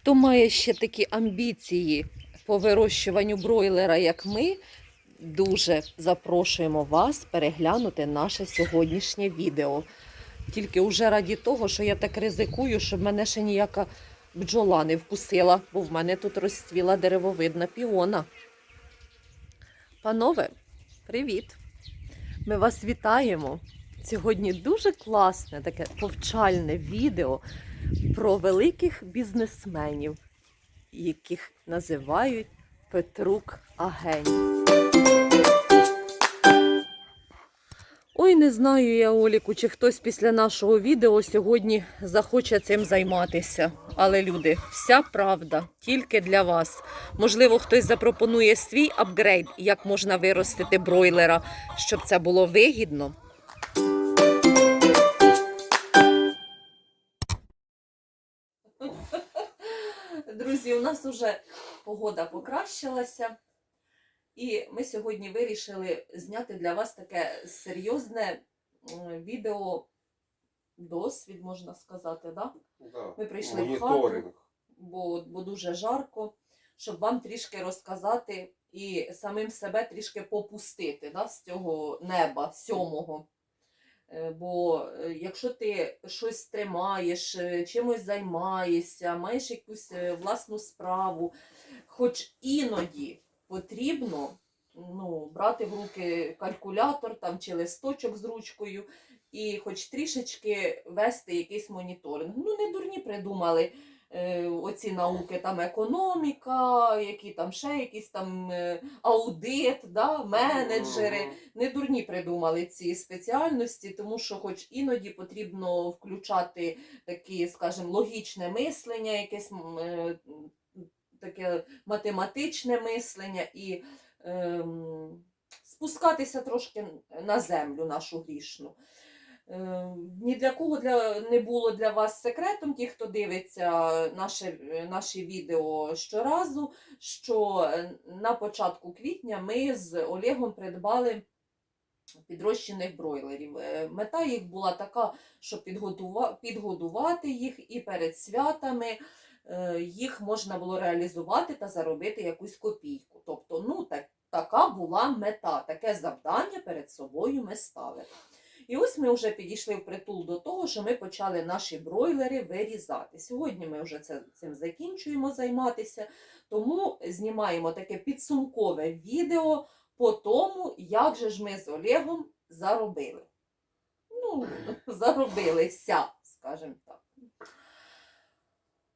Хто має ще такі амбіції по вирощуванню бройлера, як ми, дуже запрошуємо вас переглянути наше сьогоднішнє відео. Тільки вже раді того, що я так ризикую, щоб мене ще ніяка бджола не вкусила, бо в мене тут розцвіла деревовидна піона. Панове, привіт! Ми вас вітаємо! Сьогодні дуже класне таке повчальне відео про великих бізнесменів, яких називають Петрук Агень. Ой, не знаю я, Оліку, чи хтось після нашого відео сьогодні захоче цим займатися. Але, люди, вся правда тільки для вас. Можливо, хтось запропонує свій апгрейд, як можна виростити бройлера, щоб це було вигідно. Друзі, у нас вже погода покращилася, і ми сьогодні вирішили зняти для вас таке серйозне відео досвід, можна сказати, да? Да. Ми прийшли в Моніторинг. бо, бо дуже жарко, щоб вам трішки розказати і самим себе трішки попустити да, з цього неба сьомого. Е, Бо е, якщо ти щось тримаєш, е, чимось займаєшся, маєш якусь власну справу, хоч іноді потрібно ну, брати в руки калькулятор там, чи листочок з ручкою і хоч трішечки вести якийсь моніторинг. Ну, не дурні придумали оці науки, там економіка, які там ще якісь там е, аудит, да, менеджери не дурні придумали ці спеціальності, тому що, хоч іноді потрібно включати таке, скажімо, логічне мислення, якесь е, таке математичне мислення і ем, спускатися трошки на землю нашу грішну. Е, Ні для кого для, не було для вас секретом, ті, хто дивиться наше, наші відео щоразу, що е, на початку квітня ми з Олегом придбали підрощених бройлерів. Е, Мета їх була така, щоб підгодувати їх і перед святами е, їх можна було реалізувати та заробити якусь копійку. Тобто, ну, так, така була мета, таке завдання перед собою ми ставили. І ось ми вже підійшли в притул до того, що ми почали наші бройлери вирізати. Сьогодні ми вже це, цим закінчуємо займатися, тому знімаємо таке підсумкове відео по тому, як же ж ми з Олегом заробили. Ну, заробилися, скажімо так.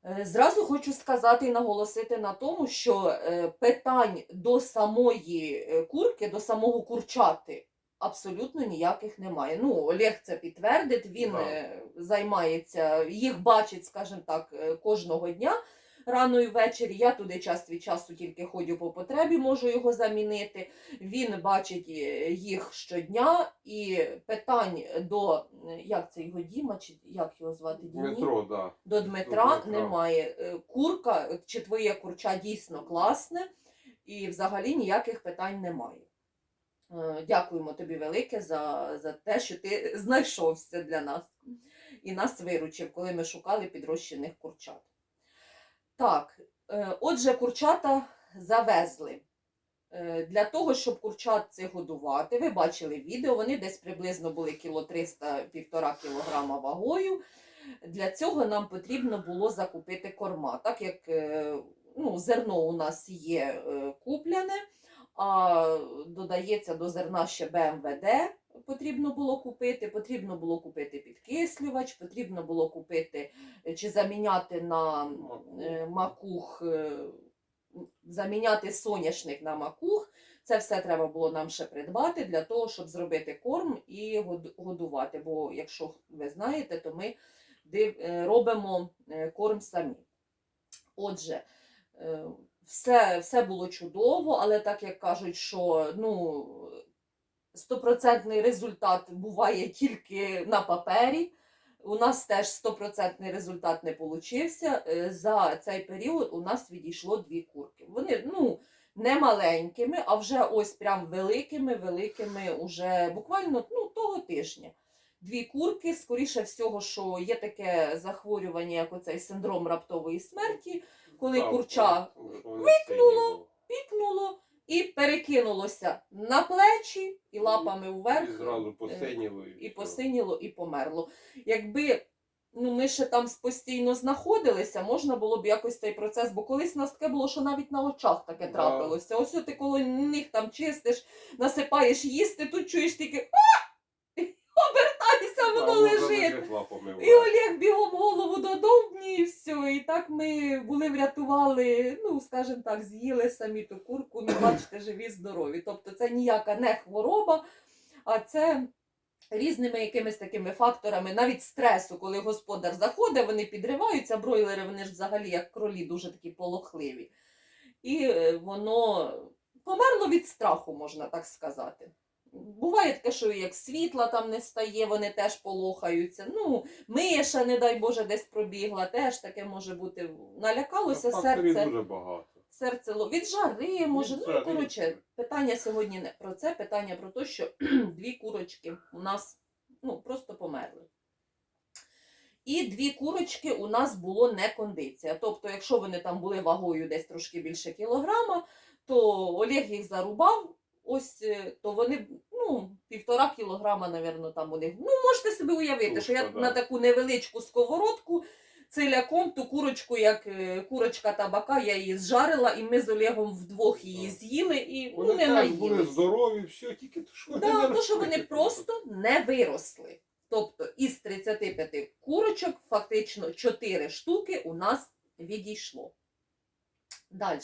Е, Зразу хочу сказати і наголосити на тому, що е, питань до самої е, курки, до самого курчати абсолютно ніяких немає. Ну, Олег це підтвердить, він Да. е, займається, їх бачить, скажімо так, е, кожного дня рано і ввечері. Я туди час від часу тільки ходжу по потребі, можу його замінити. Він бачить е, їх щодня і питань до як це його Діма, чи як його звати Дімі? Метро, да. До Дмитра, Дмитра. немає. Курка чи твоє курча дійсно класне, і взагалі ніяких питань немає. Е, Дякуємо тобі велике за, за те, що ти знайшовся для нас і нас виручив, коли ми шукали підрощених курчат. Так, е, отже, курчата завезли. Е, Для того, щоб курчат цих годувати, ви бачили відео, вони десь приблизно були кіло 300-1,5 кілограма вагою. Для цього нам потрібно було закупити корма, так як ну, зерно у нас є купляне, а додається до зерна ще БМВД. Потрібно було купити, потрібно було купити підкислювач, потрібно було купити е, чи заміняти на е, макух, е, заміняти соняшник на макух. Це все треба було нам ще придбати для того, щоб зробити корм і годувати. Бо, якщо ви знаєте, то ми е, робимо е, корм самі. Отже, е, все, все було чудово, але так як кажуть, що ну, стопроцентний результат буває тільки на папері. У нас теж стопроцентний результат не получився. Е, За цей період у нас відійшло дві курки. Вони ну, не маленькими, а вже ось прям великими, великими, уже буквально ну, того тижня. Дві курки. Скоріше всього, що є таке захворювання, як оцей синдром раптової смерті, коли Так, курча синє пікнуло і перекинулося на плечі, і лапами вверх. І зразу е, посиніло. і все. посиніло, і померло. Якби ну, ми ще там постійно знаходилися, можна було б якось цей процес, бо колись у нас таке було, що навіть на очах таке Да. трапилося. Ось ти коло них там чистиш, насипаєш їсти, тут чуєш тільки «А!» Да, воно лежить. І. Олег бігом голову додовбні, і все. І так ми були врятували, ну, скажімо так, з'їли самі ту курку, ну, бачите, живі, здорові. Тобто це ніяка не хвороба, а це різними якимись такими факторами, навіть стресу, коли господар заходить, вони підриваються, бройлери, вони ж взагалі як кролі, дуже такі полохливі. І е, воно померло від страху, можна так сказати. Буває таке, що як світла там не стає, вони теж полохаються. Ну, миша, не дай Боже, десь пробігла, теж таке може бути. Налякалося Факторів серце, дуже багато. серце ло- від жари, може. Від ну, жари. коротше, питання сьогодні не про це, питання про те, що дві курочки у нас ну, просто померли. І дві курочки у нас було не кондиція. Тобто, якщо вони там були вагою десь трошки більше кілограма, то Олег їх зарубав. Ось е, то вони ну, півтора кілограма, напевно, там у них. Ну, можете собі уявити, що я да. на таку невеличку сковородку ціляком ту курочку, як е, курочка табака, я її зжарила, і ми з Олегом вдвох її з'їли і ну, Вони не теж були здорові, все, тільки то, що вони Да, не то, що вони просто не виросли. Тобто із 35 курочок фактично 4 штуки у нас відійшло. Далі.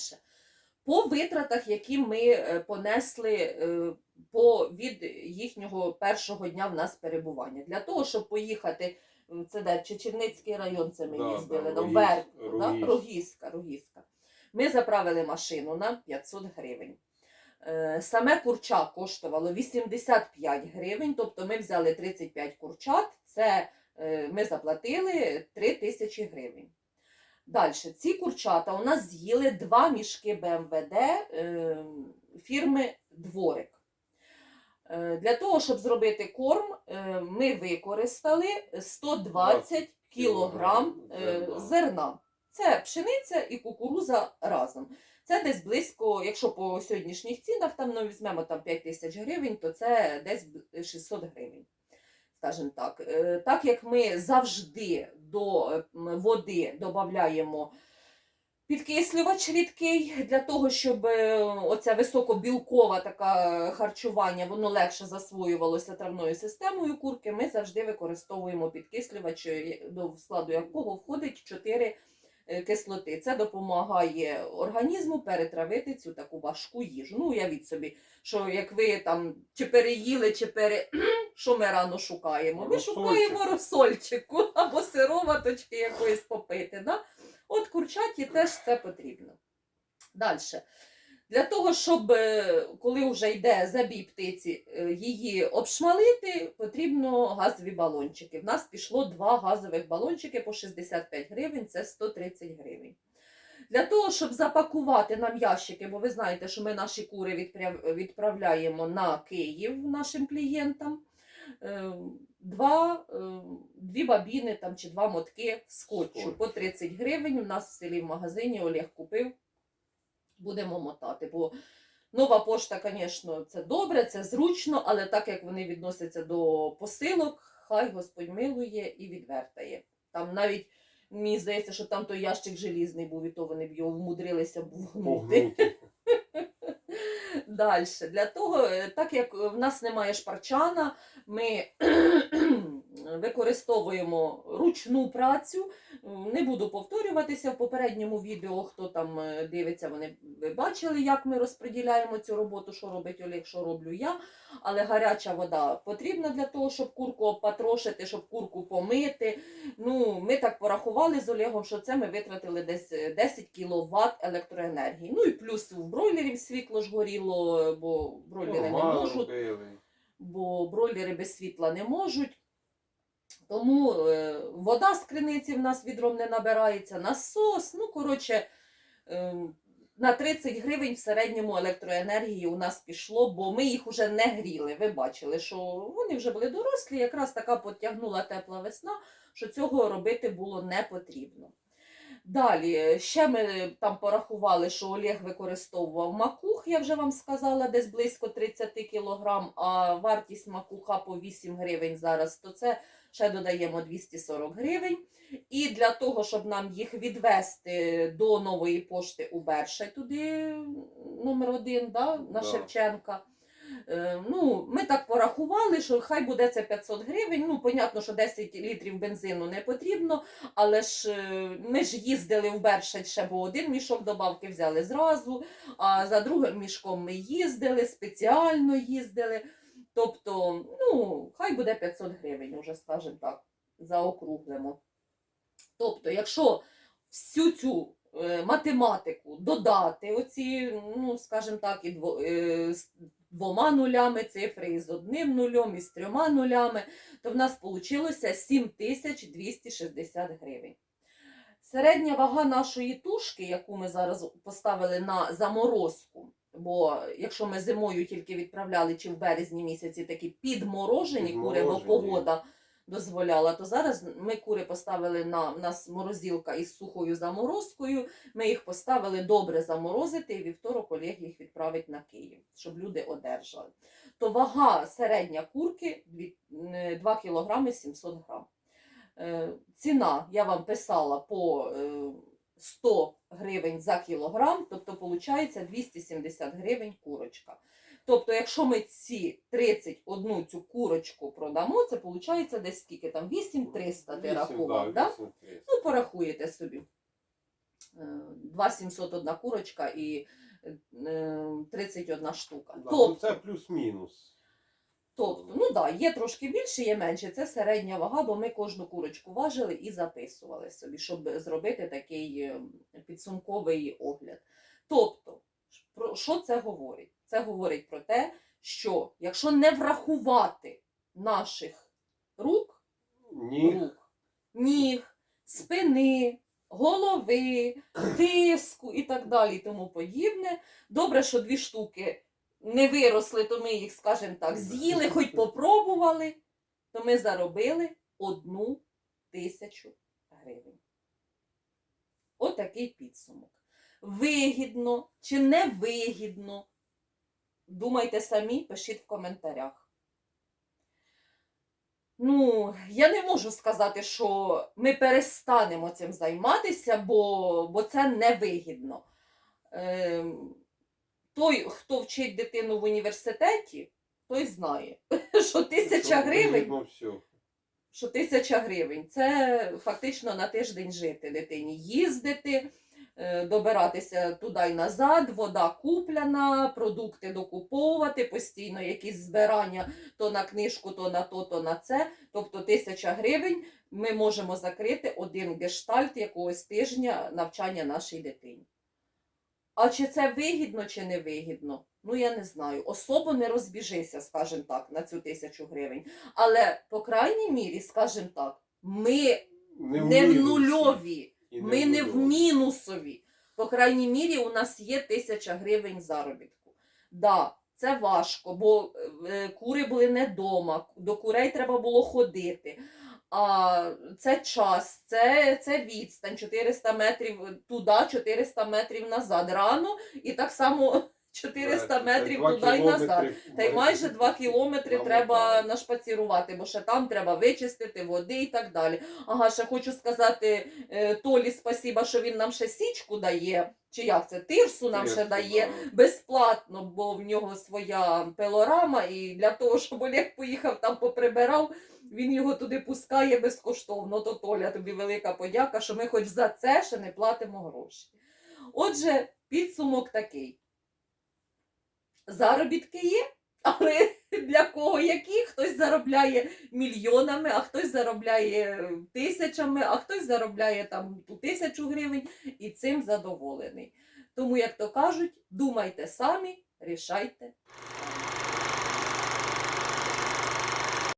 По витратах, які ми е, понесли е, по, від їхнього першого дня в нас перебування. Для того, щоб поїхати, це де Чечерницький район, це ми Да, їздили, да, вверх, да? Рогіз. Рогізька, Рогізька. Ми заправили машину на 500 гривень. Е, Саме курча коштувало 85 гривень, тобто ми взяли 35 курчат, це ми заплатили 3 тисячі гривень. Далі, ці курчата у нас з'їли два мішки БМВД е, фірми Дворик. Е, Для того, щоб зробити корм, е, ми використали 120 кілограм е, зерна. зерна. Це пшениця і кукуруза разом. Це десь близько, якщо по сьогоднішніх цінах там ну, візьмемо там 5 тисяч гривень, то це десь 600 гривень. Скажімо так. Е, Так як ми завжди до води додаємо підкислювач рідкий для того, щоб е, оця високобілкове така харчування воно легше засвоювалося травною системою курки, ми завжди використовуємо підкислювач, е, до складу якого входить 4 е, кислоти. Це допомагає організму перетравити цю таку важку їжу. Ну, уявіть собі, що як ви там чи переїли, чи пере... що ми рано шукаємо? Ми Розсольчик. шукаємо розсольчику або сироваточки якоїсь попити. Да? От курчаті теж це потрібно. Далі. Для того, щоб е, коли вже йде забій птиці, е, її обшмалити, потрібно газові балончики. В нас пішло два газових балончики по 65 гривень, це 130 гривень. Для того, щоб запакувати нам ящики, бо ви знаєте, що ми наші кури відправляємо на Київ нашим клієнтам. Е, Два, е, дві бабіни там, чи два мотки скотчу Скотчу. по 30 гривень. У нас в селі в магазині Олег купив. Будемо мотати. Бо нова пошта, звісно, це добре, це зручно, але так як вони відносяться до посилок, хай Господь милує і відвертає. Там навіть мені здається, що там той ящик желізний був, і то вони б його вмудрилися б вгнути. Далі. Для того, е, так як в нас немає шпарчана, ми використовуємо ручну працю. Не буду повторюватися в попередньому відео, хто там е, дивиться, вони ви бачили, як ми розподіляємо цю роботу, що робить Олег, що роблю я. Але гаряча вода потрібна для того, щоб курку опатрошити, щоб курку помити. Ну, ми так порахували з Олегом, що це ми витратили десь е, 10 кВт електроенергії. Ну і плюс в бройлерів світло ж горіло, бо бройлери не можуть робили. бо бройлери без світла не можуть. Тому е, вода з криниці в нас відром не набирається, насос. Ну, коротше, е, на 30 гривень в середньому електроенергії у нас пішло, бо ми їх уже не гріли. Ви бачили, що вони вже були дорослі, якраз така потягнула тепла весна, що цього робити було не потрібно. Далі, ще ми там порахували, що Олег використовував макух, я вже вам сказала, десь близько 30 кг, а вартість макуха по 8 гривень зараз, то це ще додаємо 240 гривень. І для того, щоб нам їх відвести до нової пошти у Бершай, туди номер один, да, на Да. Шевченка. Е, Ну, ми так порахували, що хай буде це 500 гривень. Ну, понятно, що 10 літрів бензину не потрібно, але ж е, ми ж їздили в Бершать ще, бо один мішок добавки взяли зразу, а за другим мішком ми їздили, спеціально їздили. Тобто, ну, хай буде 500 гривень, уже, скажімо так, заокруглимо. Тобто, якщо всю цю е, математику додати, оці, ну, скажімо так, і дво, е, з двома нулями цифри, і з одним нульом, і з трьома нулями, то в нас вийшло 7260 гривень. Середня вага нашої тушки, яку ми зараз поставили на заморозку, бо якщо ми зимою тільки відправляли чи в березні місяці такі підморожені кури, бо погода дозволяла, то зараз ми кури поставили на в нас морозилка із сухою заморозкою. Ми їх поставили добре заморозити, і вівторок Олег їх відправить на Київ, щоб люди одержали. То вага середня курки 2 кг 700 грам. Е, Ціна я вам писала по е, 100 гривень за кілограм, тобто виходить 270 гривень курочка. Тобто, якщо ми ці 31 цю курочку продамо, це виходить десь скільки там 8300 ти Вісім, рахував, да, да? Ну, порахуєте собі. Е, 2700 одна курочка і е, 31 штука. Да, ну, Тобто, Це плюс-мінус. Тобто, ну так, да, є трошки більше, є менше. Це середня вага, бо ми кожну курочку важили і записували собі, щоб зробити такий е, підсумковий огляд. Тобто, про що це говорить? Це говорить про те, що якщо не врахувати наших рук, Ні. рук, ніг, спини, голови, тиску і так далі, і тому подібне. Добре, що дві штуки не виросли, то ми їх, скажімо так, з'їли, хоч попробували, то ми заробили одну тисячу гривень. Отакий підсумок. Вигідно чи не вигідно? Думайте самі, пишіть в коментарях. Ну, я не можу сказати, що ми перестанемо цим займатися, бо, бо це невигідно. Ем, той, хто вчить дитину в університеті, той знає, що тисяча гривень що тисяча гривень це фактично на тиждень жити дитині, їздити, е, добиратися туди й назад, вода купляна, продукти докуповувати, постійно якісь збирання то на книжку, то на то, то на це. Тобто тисяча гривень ми можемо закрити один гештальт якогось тижня навчання нашій дитині. А чи це вигідно, чи не вигідно? Ну, я не знаю. Особо не розбіжися, скажімо так, на цю тисячу гривень. Але, по крайній мірі, скажімо так, ми Не в, не в нульові, І ми не в мінусові. По крайній мірі, у нас є тисяча гривень заробітку. Да, це важко, бо е, кури були не вдома, до курей треба було ходити. А це час, це, це відстань 400 метрів туди, 400 метрів назад. Рано і так само 400 метрів два туди і назад. кілометри Та й майже 2 кілометри Нам треба нашпацірувати, бо ще там треба вичистити води і так далі. Ага, ще хочу сказати е, Толі спасіба, що він нам ще січку дає. Чи як це? Тирсу нам ще Тирсу, дає да. безплатно, бо в нього своя пилорама, і для того, щоб Олег поїхав там поприбирав, він його туди пускає безкоштовно. То Толя, тобі велика подяка, що ми хоч за це ще не платимо гроші. Отже, підсумок такий. Заробітки є, але для кого які? Хтось заробляє мільйонами, а хтось заробляє тисячами, а хтось заробляє там тисячу гривень і цим задоволений. Тому, як то кажуть, думайте самі, рішайте.